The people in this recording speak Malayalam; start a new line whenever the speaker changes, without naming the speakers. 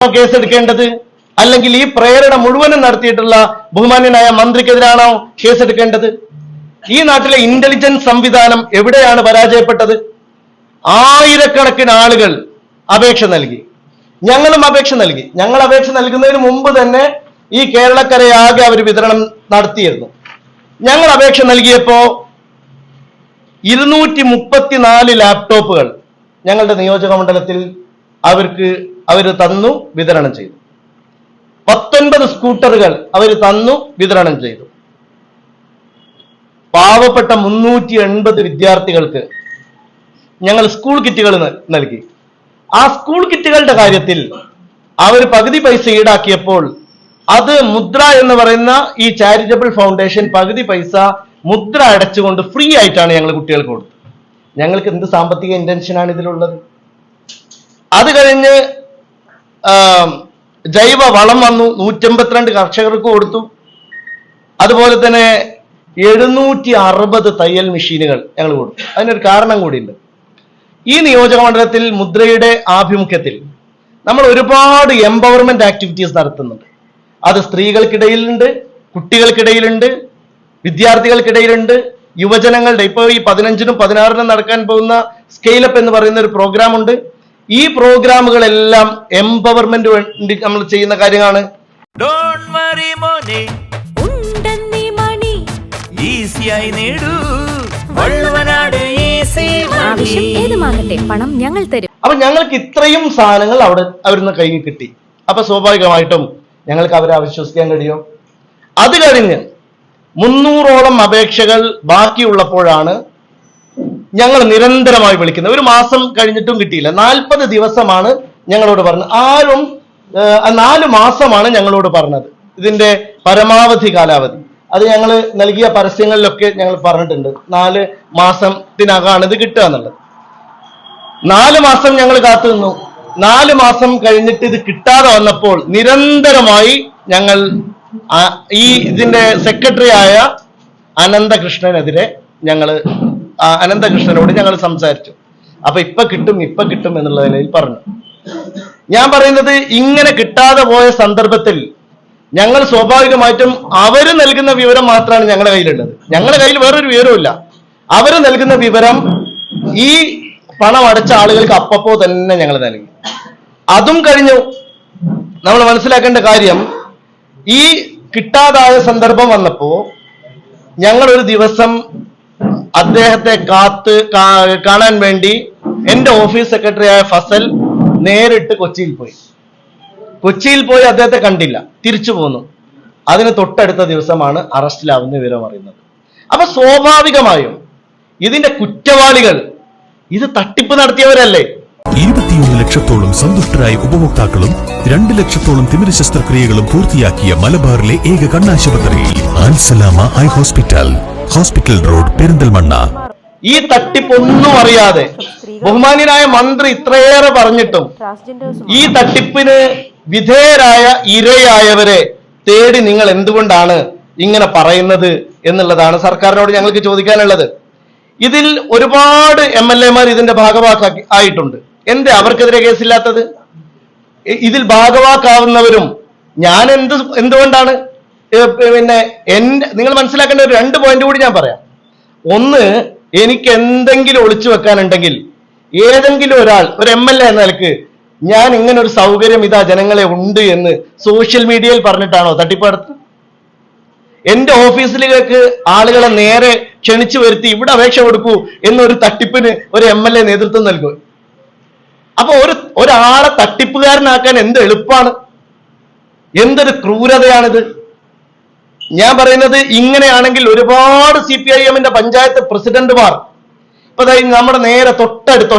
കേസെടുക്കേണ്ടത് അല്ലെങ്കിൽ ഈ പ്രേരണ മുഴുവനും നടത്തിയിട്ടുള്ള ബഹുമാന്യനായ മന്ത്രിക്കെതിരാണോ കേസെടുക്കേണ്ടത് ഈ നാട്ടിലെ ഇന്റലിജൻസ് സംവിധാനം എവിടെയാണ് പരാജയപ്പെട്ടത്? ആയിരക്കണക്കിന് ആളുകൾ അപേക്ഷ നൽകി. ഞങ്ങളും അപേക്ഷ നൽകി. ഞങ്ങൾ അപേക്ഷ നൽകുന്നതിന് മുമ്പ് തന്നെ ഈ കേരളക്കരയാകെ അവർ വിതരണം നടത്തിയിരുന്നു. ഞങ്ങൾ അപേക്ഷ നൽകിയപ്പോ ഇരുന്നൂറ്റി മുപ്പത്തിനാല് ലാപ്ടോപ്പുകൾ ഞങ്ങളുടെ നിയോജക മണ്ഡലത്തിൽ അവർക്ക് അവർ തന്നു വിതരണം ചെയ്തു. പത്തൊൻപത് സ്കൂട്ടറുകൾ അവർ തന്നു വിതരണം ചെയ്തു. പാവപ്പെട്ട മുന്നൂറ്റി എൺപത് വിദ്യാർത്ഥികൾക്ക് ഞങ്ങൾ സ്കൂൾ കിറ്റുകൾ നൽകി. ആ സ്കൂൾ കിറ്റുകളുടെ കാര്യത്തിൽ അവർ പകുതി പൈസ ഈടാക്കിയപ്പോൾ അത് മുദ്ര എന്ന് പറയുന്ന ഈ ചാരിറ്റബിൾ ഫൗണ്ടേഷൻ പകുതി പൈസ മുദ്ര അടച്ചുകൊണ്ട് ഫ്രീ ആയിട്ടാണ് ഞങ്ങൾ കുട്ടികൾക്ക് കൊടുത്തത്. ഞങ്ങൾക്ക് എന്ത് സാമ്പത്തിക ഇന്റൻഷനാണ് ഇതിലുള്ളത്? അത് കഴിഞ്ഞ് ജൈവ വളം വന്നു. നൂറ്റമ്പത്തിരണ്ട് കർഷകർക്ക് കൊടുത്തു. അതുപോലെ തന്നെ എഴുന്നൂറ്റി അറുപത് തയ്യൽ മെഷീനുകൾ ഞങ്ങൾ കൊടുത്തു. അതിനൊരു കാരണം കൂടിയുണ്ട്. ഈ നിയോജക മണ്ഡലത്തിൽ മുദ്രയുടെ ആഭിമുഖ്യത്തിൽ നമ്മൾ ഒരുപാട് എംപവർമെന്റ് ആക്ടിവിറ്റീസ് നടത്തുന്നുണ്ട്. അത് സ്ത്രീകൾക്കിടയിലുണ്ട് കുട്ടികൾക്കിടയിലുണ്ട് വിദ്യാർത്ഥികൾക്കിടയിലുണ്ട് യുവജനങ്ങളുടെ. ഇപ്പോൾ ഈ പതിനഞ്ചിനും പതിനാറിനും നടക്കാൻ പോകുന്ന സ്കെയിലപ്പ് എന്ന് പറയുന്ന ഒരു പ്രോഗ്രാം ഉണ്ട്. ഈ പ്രോഗ്രാമുകളെല്ലാം എംപവർമെന്റ് വേണ്ടി നമ്മൾ ചെയ്യുന്ന കാര്യമാണ്
ഡോൺ വറി മോനെ.
ഉണ്ടെന്നീ മണി.
ഈസിയായി നേടൂ. വള്ളുവനാട് ഈസി
ആവശ്യം ഏതുമാകട്ടെ പണം ഞങ്ങൾ തരും.
അപ്പൊ ഞങ്ങൾക്ക് ഇത്രയും സാധനങ്ങൾ അവിടെ അവിടുന്ന് കയ്യിൽ കിട്ടി. അപ്പൊ സ്വാഭാവികമായിട്ടും ഞങ്ങൾക്ക് അവരെ അവിശ്വസിക്കാൻ കഴിയും. അത് കഴിഞ്ഞ് മുന്നൂറോളം അപേക്ഷകൾ ബാക്കിയുള്ളപ്പോഴാണ് ഞങ്ങൾ നിരന്തരമായി വിളിക്കുന്നത് ഒരു മാസം കഴിഞ്ഞിട്ടും കിട്ടിയില്ല. നാൽപ്പത് ദിവസമാണ് ഞങ്ങളോട് പറഞ്ഞത്. ആരും നാല് മാസമാണ് ഞങ്ങളോട് പറഞ്ഞത്. ഇതിന്റെ പരമാവധി കാലാവധി. അത് ഞങ്ങൾ നൽകിയ പരസ്യങ്ങളിലൊക്കെ ഞങ്ങൾ പറഞ്ഞിട്ടുണ്ട്. നാല് മാസത്തിനകമാണ് ഇത് കിട്ടുക എന്നുള്ളത്. നാല് മാസം ഞങ്ങൾ കാത്തു നിന്നു നാല് മാസം കഴിഞ്ഞിട്ട് ഇത് കിട്ടാതെ വന്നപ്പോൾ നിരന്തരമായി ഞങ്ങൾ ഈ ഇതിന്റെ സെക്രട്ടറി ആയ അനന്തകൃഷ്ണനെതിരെ ഞങ്ങൾ അനന്തകൃഷ്ണനോട് ഞങ്ങൾ സംസാരിച്ചു. അപ്പൊ ഇപ്പൊ കിട്ടും ഇപ്പൊ കിട്ടും എന്നുള്ള നിലയിൽ പറഞ്ഞു. ഞാൻ പറയുന്നത് ഇങ്ങനെ കിട്ടാതെ പോയ സന്ദർഭത്തിൽ ഞങ്ങൾ സ്വാഭാവികമായിട്ടും അവർ നൽകുന്ന വിവരം മാത്രമാണ് ഞങ്ങളുടെ കയ്യിലുള്ളത്. ഞങ്ങളുടെ കയ്യിൽ വേറൊരു വിവരവുമില്ല. അവർ നൽകുന്ന വിവരം ഈ പണം അടച്ച ആളുകൾക്ക് അപ്പപ്പോ തന്നെ ഞങ്ങൾ നൽകി. അതും കഴിഞ്ഞു നമ്മൾ മനസ്സിലാക്കേണ്ട കാര്യം ഈ കിട്ടാതായ സന്ദർഭം വന്നപ്പോ ഞങ്ങൾ ഒരു ദിവസം അദ്ദേഹത്തെ കാത്ത് കാണാൻ വേണ്ടി എന്റെ ഓഫീസ് സെക്രട്ടറിയായ ഫസൽ നേരിട്ട് കൊച്ചിയിൽ പോയി. കൊച്ചിയിൽ പോയി അദ്ദേഹത്തെ കണ്ടില്ല. തിരിച്ചു പോന്നു. അതിന് തൊട്ടടുത്ത ദിവസമാണ് അറസ്റ്റിലാവുന്ന വിവരം അറിയുന്നത്. അപ്പൊ സ്വാഭാവികമായും ഇതിന്റെ കുറ്റവാളികൾ ഇത് തട്ടിപ്പ് നടത്തിയവരല്ലേ?
ഇരുപത്തിയൊന്ന് ലക്ഷത്തോളം സന്തുഷ്ടരായ ഉപഭോക്താക്കളും രണ്ട് ലക്ഷത്തോളം തിമിര ശസ്ത്രക്രിയകളും പൂർത്തിയാക്കിയ മലബാറിലെ ഏക കണ്ണാശുപത്രി Al Salama eye hospital hospital road Perinthalmanna.
ഈ തട്ടിപ്പൊന്നും അറിയാതെ ബഹുമാന്യനായ മന്ത്രി ഇത്രയേറെ പറഞ്ഞിട്ടും ഈ തട്ടിപ്പിന് വിധേയരായ ഇരയായവരെ തേടി നിങ്ങൾ എന്തുകൊണ്ടാണ് ഇങ്ങനെ പറയുന്നത് എന്നുള്ളതാണ് സർക്കാരിനോട് ഞങ്ങൾക്ക് ചോദിക്കാനുള്ളത്. ഇതിൽ ഒരുപാട് എം എൽ എമാർ ഇതിന്റെ ഭാഗവാക്കാക്കി ആയിട്ടുണ്ട്. എന്തേ അവർക്കെതിരെ കേസില്ലാത്തത്? ഇതിൽ ഭാഗവാക്കാവുന്നവരും ഞാൻ എന്ത് എന്തുകൊണ്ടാണ്? പിന്നെ എന്റെ നിങ്ങൾ മനസ്സിലാക്കേണ്ട ഒരു രണ്ട് പോയിന്റ് കൂടി ഞാൻ പറയാം. ഒന്ന് എനിക്ക് എന്തെങ്കിലും ഒളിച്ചു വെക്കാനുണ്ടെങ്കിൽ ഏതെങ്കിലും ഒരാൾ ഒരു എം എൽ എ എന്ന നിലയ്ക്ക് ഞാൻ ഇങ്ങനെ ഒരു സൗകര്യം ഇതാ ജനങ്ങളെ ഉണ്ട് എന്ന് സോഷ്യൽ മീഡിയയിൽ പറഞ്ഞിട്ടാണോ തട്ടിപ്പടുത്ത് എന്റെ ഓഫീസിലേക്ക് ആളുകളെ നേരെ ക്ഷണിച്ചു വരുത്തി ഇവിടെ അപേക്ഷ കൊടുക്കൂ എന്നൊരു തട്ടിപ്പിന് ഒരു എം എൽ എ നേതൃത്വം നൽകും. അപ്പൊ ഒരു ഒരാളെ തട്ടിപ്പുകാരനാക്കാൻ എന്ത് എളുപ്പമാണ് എന്തൊരു ക്രൂരതയാണിത്? ഞാൻ പറയുന്നത് ഇങ്ങനെയാണെങ്കിൽ ഒരുപാട് സി പി ഐ എമ്മിന്റെ പഞ്ചായത്ത് പ്രസിഡന്റുമാർ. ഇപ്പൊ നമ്മുടെ നേരെ തൊട്ടടുത്ത്